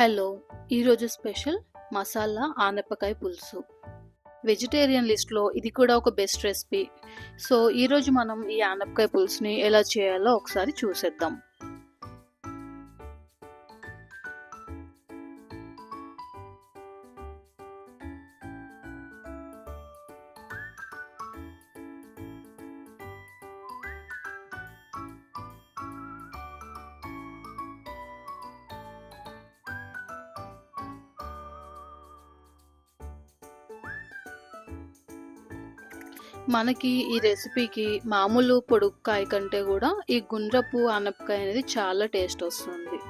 Hello ఈరోజు special masala ఆనపకాయ పులుసు. వెజిటేరియన్ లిస్ట్లో ఇది కూడా ఒక బెస్ట్ రెసిపీ సో ఈరోజు మనం ఈ ఆనపకాయ పులుసుని ఎలా చేయాలో ఒకసారి చూసేద్దాం. మనకి ఈ రెసిపీకి మామూలు పొడుక్కాయ కంటే కూడా ఈ గుండ్రపు ఆనపకాయ అనేది చాలా టేస్ట్ వస్తుంది.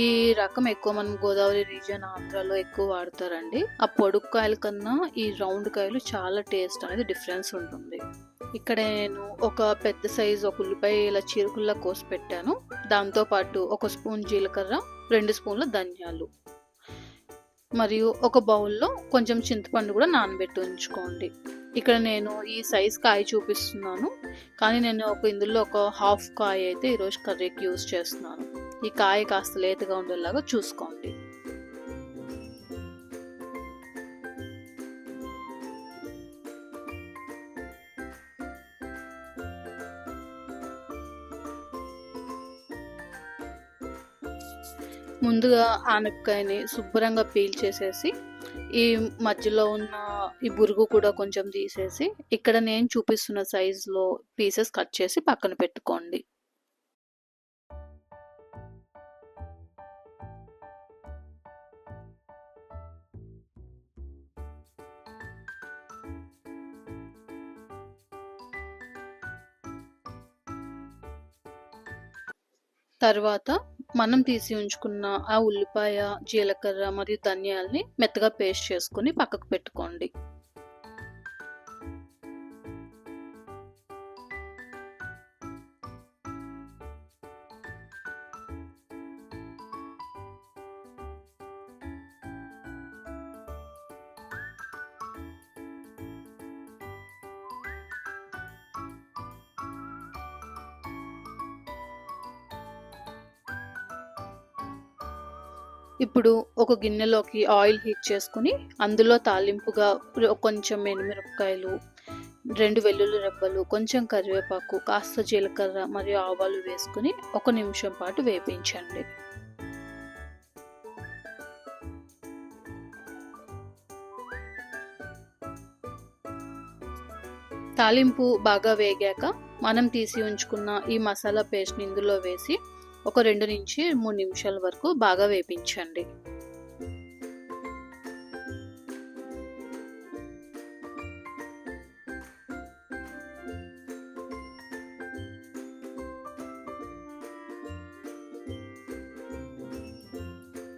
ఈ రకం ఎక్కువ మనం గోదావరి రీజియన్ ఆంధ్రాలో ఎక్కువ వాడతారండి. ఆ పొడుక్కాయల కన్నా ఈ రౌండ్ కాయలు చాలా టేస్ట్ అనేది డిఫరెన్స్ ఉంటుంది. ఇక్కడ నేను ఒక పెద్ద సైజు ఒక ఉల్లిపాయ ఇలా చిరుకుల్లా కోసి పెట్టాను. దాంతోపాటు ఒక స్పూన్ జీలకర్ర రెండు స్పూన్ల ధనియాలు. మరియు ఒక బౌల్లో కొంచెం చింతపండు కూడా నానబెట్టి ఉంచుకోండి. ఇక్కడ నేను ఈ సైజ్ కాయ చూపిస్తున్నాను. కానీ నేను ఒక ఇందులో ఒక హాఫ్ కాయ అయితే ఈరోజు కర్రీకి యూస్ చేస్తున్నాను. ఈ కాయ కాస్త లేతగా ఉండేలాగా చూసుకోండి. ముందుగా ఆనపకాయని శుభ్రంగా పీల్ చేసేసి ఈ మధ్యలో ఉన్న ఈ బురుగు కూడా కొంచెం తీసేసి ఇక్కడ నేను చూపిస్తున్న సైజులో పీసెస్ కట్ చేసి పక్కన పెట్టుకోండి. తర్వాత మనం తీసి ఉంచుకున్న ఆ ఉల్లిపాయ జీలకర్ర మరియు ధనియాల్ని మెత్తగా పేస్ట్ చేసుకుని పక్కకు పెట్టుకోండి. ఇప్పుడు ఒక గిన్నెలోకి ఆయిల్ హీట్ చేసుకుని అందులో తాలింపుగా కొంచెం ఎండుమిరపకాయలు రెండు వెల్లుల్లి రెబ్బలు కొంచెం కరివేపాకు కాస్త జీలకర్ర మరియు ఆవాలు వేసుకుని ఒక నిమిషం పాటు వేపించండి. తాలింపు బాగా వేగాక మనం తీసి ఉంచుకున్న ఈ మసాలా పేస్ట్ని ఇందులో వేసి ఒక రెండు నుంచి మూడు నిమిషాల వరకు బాగా వేపించండి.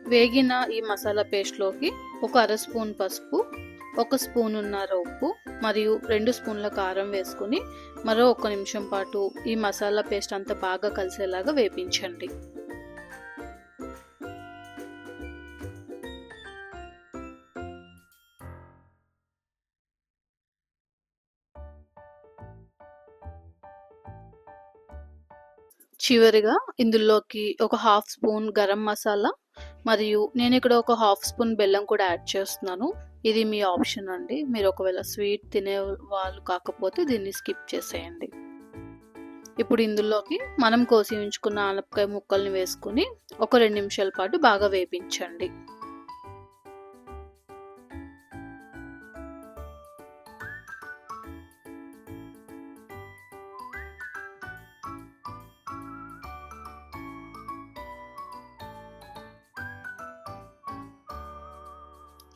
వేగిన ఈ మసాలా పేస్ట్లోకి ఒక అర స్పూన్ పసుపు ఒక స్పూన్ ఉన్నర ఉప్పు మరియు రెండు స్పూన్ల కారం వేసుకుని మరో ఒక్క నిమిషం పాటు ఈ మసాలా పేస్ట్ అంతా బాగా కలిసేలాగా వేపించండి. చివరిగా ఇందులోకి ఒక హాఫ్ స్పూన్ గరం మసాలా మరియు నేను ఇక్కడ ఒక హాఫ్ స్పూన్ బెల్లం కూడా యాడ్ చేస్తున్నాను. ఇది మీ ఆప్షన్ అండి. మీరు ఒకవేళ స్వీట్ తినే వాళ్ళు కాకపోతే దీన్ని స్కిప్ చేసేయండి. ఇప్పుడు ఇందులోకి మనం కోసి ఉంచుకున్న ఆనపకాయ ముక్కల్ని వేసుకుని ఒక రెండు నిమిషాల పాటు బాగా వేపించండి.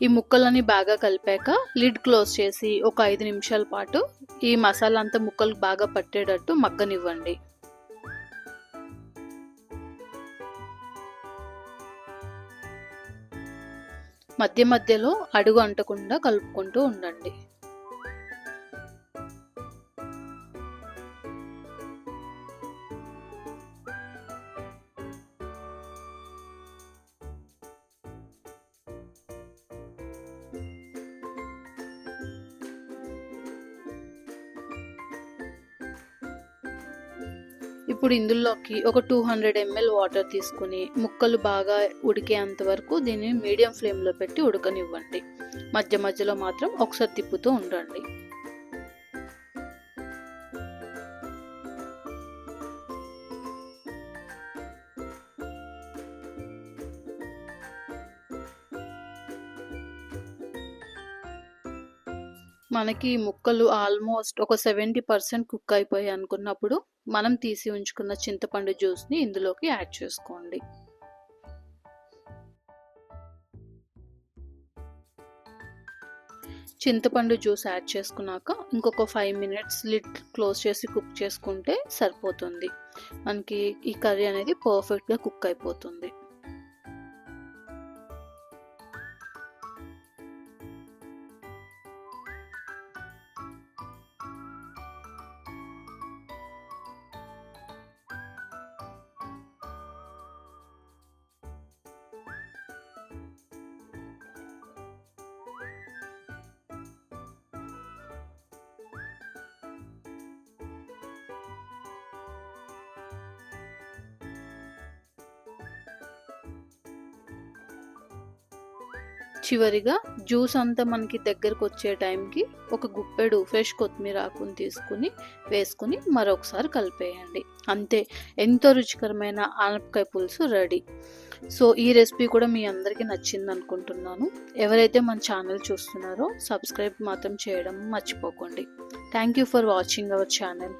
ఈ ముక్కలని బాగా కలిపాక లిడ్ క్లోజ్ చేసి ఒక ఐదు నిమిషాల పాటు ఈ మసాలా అంతా ముక్కలు బాగా పట్టేటట్టు మగ్గనివ్వండి. మధ్య మధ్యలో అడుగు అంటకుండా కలుపుకుంటూ ఉండండి. ఇప్పుడు ఇందులోకి ఒక టూ హండ్రెడ్ ఎంఎల్ వాటర్ తీసుకుని ముక్కలు బాగా ఉడికేంత వరకు దీన్ని మీడియం ఫ్లేమ్లో పెట్టి ఉడకనివ్వండి. మధ్య మధ్యలో మాత్రం ఒకసారి తిప్పుతూ ఉండండి. మనకి ముక్కలు ఆల్మోస్ట్ ఒక సెవెంటీ పర్సెంట్ కుక్ అయిపోయాయి అనుకున్నప్పుడు మనం తీసి ఉంచుకున్న చింతపండు జ్యూస్ని ఇందులోకి యాడ్ చేసుకోండి. చింతపండు జ్యూస్ యాడ్ చేసుకున్నాక ఇంకొక ఫైవ్ మినిట్స్ లిడ్ క్లోజ్ చేసి కుక్ చేసుకుంటే సరిపోతుంది. మనకి ఈ కర్రీ అనేది పర్ఫెక్ట్గా కుక్ అయిపోతుంది. చివరిగా జ్యూస్ అంతా మనకి దగ్గరకు వచ్చే టైంకి ఒక గుప్పెడు ఫ్రెష్ కొత్తిమీర ఆకుని తీసుకుని వేసుకుని మరొకసారి కలిపేయండి. అంతే ఎంతో రుచికరమైన ఆనపకాయ పులుసు రెడీ. సో ఈ రెసిపీ కూడా మీ అందరికీ నచ్చింది అనుకుంటున్నాను ఎవరైతే మన ఛానల్ చూస్తున్నారో సబ్స్క్రైబ్ మాత్రం చేయడం మర్చిపోకండి. Thank you for watching our channel.